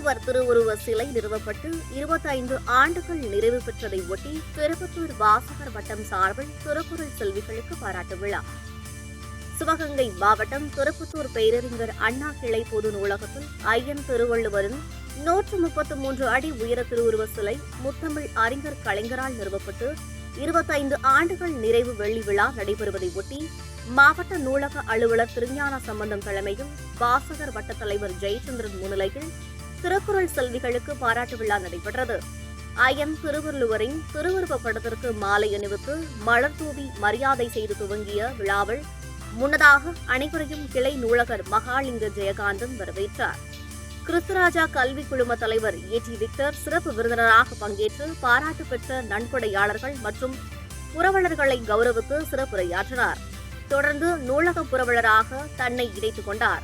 திருவள்ளுவர் திருவுருவ சிலை நிறுவப்பட்டு இருபத்தைந்து ஆண்டுகள் நிறைவு பெற்றதை ஒட்டி திருப்பத்தூர் வாசகர் வட்டம் சார்பில் திருக்குறள் செல்விகளுக்கு பாராட்டு விழா. சிவகங்கை மாவட்டம் திருப்பத்தூர் பேரறிஞர் அண்ணா கிளை பொது நூலகத்தில் ஐயன் திருவள்ளுவரின் நூற்று முப்பத்து மூன்று அடி உயர திருவுருவ சிலை முத்தமிழ் அறிஞர் கலைஞரால் நிறுவப்பட்டு இருபத்தைந்து ஆண்டுகள் நிறைவு வெள்ளி விழா நடைபெறுவதை ஒட்டி மாவட்ட நூலக அலுவலர் திருஞான சம்பந்தம் தலைமையில் வாசகர் வட்ட தலைவர் ஜெயச்சந்திரன் முன்னிலையில் திருக்குறள் செல்விகளுக்கு பாராட்டு விழா நடைபெற்றது. ஐயன் திருவள்ளுவரின் திருவுருவ படத்திற்கு மாலை அணிவித்து மலர் தூவி மரியாதை செய்து துவங்கிய விழாவில் முன்னதாக அனைவரையும் கிளை நூலகர் மகாலிங்க ஜெயகாந்தன் வரவேற்றார். கிறிஸ்துராஜா கல்வி குழும தலைவர் ஏ டி விக்டர் சிறப்பு விருந்தினராக பங்கேற்று பாராட்டு பெற்ற நன்கொடையாளர்கள் மற்றும் புரவலர்களை கௌரவித்து சிறப்புரையாற்றினார். தொடர்ந்து நூலக புரவலராக தன்னை இணைத்துக் கொண்டார்.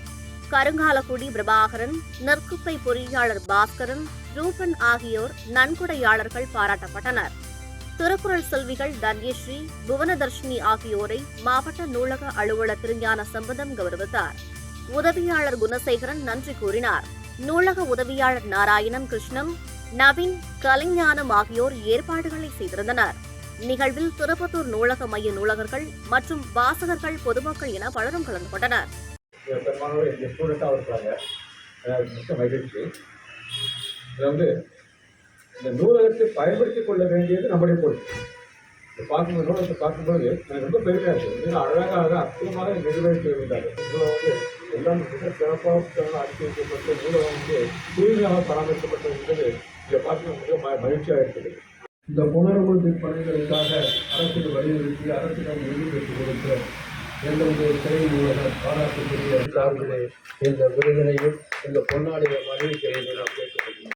கருங்காலக்குடி பிரபாகரன் நெற்குப்பை பொறியாளர் பாஸ்கரன் ரூபன் ஆகியோர் நன்கொடையாளர்கள் பாராட்டப்பட்டனர். திருக்குறள் செல்விகள் தன்யஸ்ரீ புவனதர்ஷினி ஆகியோரை மாவட்ட நூலக அலுவலர் திருஞான சம்பந்தம் கௌரவித்தார். உதவியாளர் குணசேகரன் நன்றி கூறினார். நூலக உதவியாளர் நாராயணம் கிருஷ்ணம் நவீன் கலைஞானம் ஆகியோர் ஏற்பாடுகளை செய்திருந்தனர். நிகழ்வில் திருப்பத்தூர் நூலக மைய நூலகர்கள் மற்றும் வாசகர்கள் பொதுமக்கள் என பலரும் கலந்து கொண்டனர். பெரும்பாலும் எங்கள் ஸ்டூடெண்ட்டாக இருக்கிறாங்க மிக்க மகிழ்ச்சி இதில் வந்து இந்த நூலகத்தை பயன்படுத்திக் கொள்ள வேண்டியது நம்முடைய பொருள் இதை பார்க்கும்போது நூலகத்தை பார்க்கும்போது எனக்கு ரொம்ப பெருமையாக இருக்குது. மிக அழகாக அற்புதமாக நிறைவேற்றி இருந்தார் நூலகம் வந்து எல்லாம் மிக சிறப்பாக அடித்து வைக்கப்பட்டு நூலகம் வந்து தூய்மையாக பராமரிக்கப்பட்டது என்பது இதை பார்த்து மிக மகிழ்ச்சியாக இருக்குது. இந்த புனரமைப்பு பணிகளுக்காக அரசுக்கு வலியுறுத்தி அரசிடம் நிதி பெற்றுக் கொடுத்த எங்களுடைய திரை நூலகர் பாராட்டுக்குரிய சார்பிலே இந்த விருதினையும் இந்த பொன்னாடியை அறிவிக்கிறேன் நாம் கேட்டுக்கொள்கிறோம்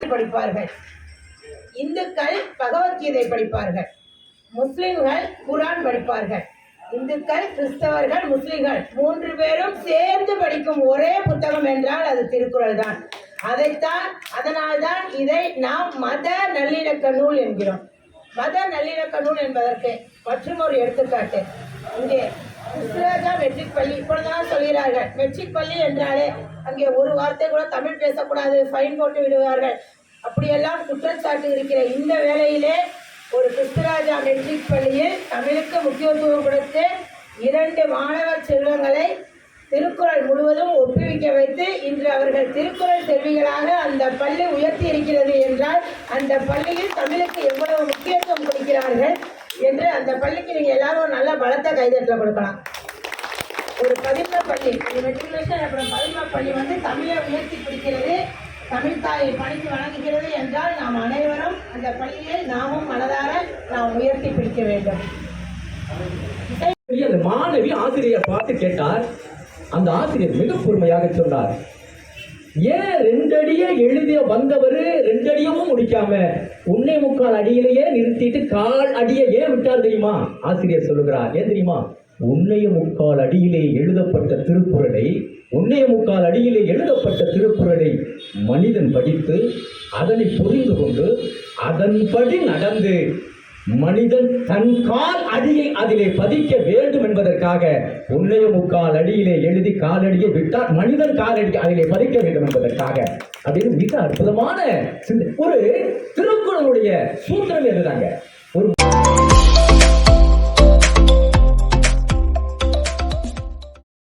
படிப்பார்கள். இந்துக்கள் பகவத்கீதை படிப்பார்கள். முஸ்லிம்கள் குரான் படிப்பார்கள். இந்துக்கள் கிறிஸ்தவர்கள் முஸ்லிம்கள் மூன்று பேரும் சேர்ந்து படிக்கும் ஒரே புத்தகம் என்றால் அது திருக்குறள் தான். அதைத்தான் அதனால்தான் இதை நாம் மத நல்லிணக்க நூல் என்கிறோம். மத நல்லிணக்க நூல் என்பதற்கு மற்றும் ஒரு எடுத்துக்காட்டு. இங்கே கிறிஸ்துராஜா மெட்ரிக் பள்ளி இப்பொழுதுதான் சொல்கிறார்கள். மெட்ரிக் பள்ளி என்றாலே அங்கே ஒரு வார்த்தை கூட தமிழ் பேசக்கூடாது ஃபைன் போட்டு விடுவார்கள். அப்படியெல்லாம் குற்றச்சாட்டு இருக்கிற இந்த வேளையிலே ஒரு கிறிஸ்துராஜா மெட்ரிக் பள்ளியில் தமிழுக்கு முக்கியத்துவம் கொடுத்து இரண்டு மாணவர் செல்வங்களை திருக்குறள் முழுவதும் ஒப்புவிக்க வைத்து இன்று அவர்கள் திருக்குறள் செல்விகளாக அந்த பள்ளி உயர்த்தி இருக்கிறது என்றால் அந்த பள்ளியில் தமிழுக்கு எவ்வளவு முக்கியத்துவம் கொடுக்கிறார்கள் என்று அந்த பள்ளிக்கு நீங்கள் எல்லாரும் நல்ல பலத்த கைதட்டில் கொடுக்கலாம். ஒரு பதிம பள்ளி மெட்ரிகுலேஷன் அப்புறம் பதிம பள்ளி வந்து தமிழை உயர்த்தி பிடிக்கிறது தமிழ்தாயை பணிக்கு வணங்குகிறது என்றால் நாம் அனைவரும் அந்த பணியை நாமும் மனதார நாம் உயர்த்தி பிடிக்க வேண்டும். அந்த மாணவி ஆசிரியர் பார்த்து கேட்டார். அந்த ஆசிரியர் மிக பொறுமையாக சொன்னார். ஏன் ரெண்டடியே எழுதிய வந்தவர் ரெண்டடியமும் முடிக்காம உன்னை முக்கால் அடியிலேயே நிறுத்திட்டு கால் அடியை ஏன் விட்டார் தெரியுமா? ஆசிரியர் சொல்லுகிறார். ஏன் தெரியுமா? உன்னைய முக்கால் அடியிலே எழுதப்பட்ட திருக்குறளை உன்னைய முக்கால் அடியிலே எழுதப்பட்ட திருக்குறளை மனிதன் படித்து அதனை புரிந்து கொண்டு அதன்படி நடந்து மனிதன் தன் கால் அடியை அதிலே பதிக்க வேண்டும் என்பதற்காக உன்னைய முக்கால் அடியிலே எழுதி காலடியை விட்டால் மனிதன் காலடி அதிலே பதிக்க வேண்டும் என்பதற்காக அப்படின்னு மிக அற்புதமான சிந்தை. ஒரு திருக்குறளுடைய சூத்திரம் எழுதுறாங்க.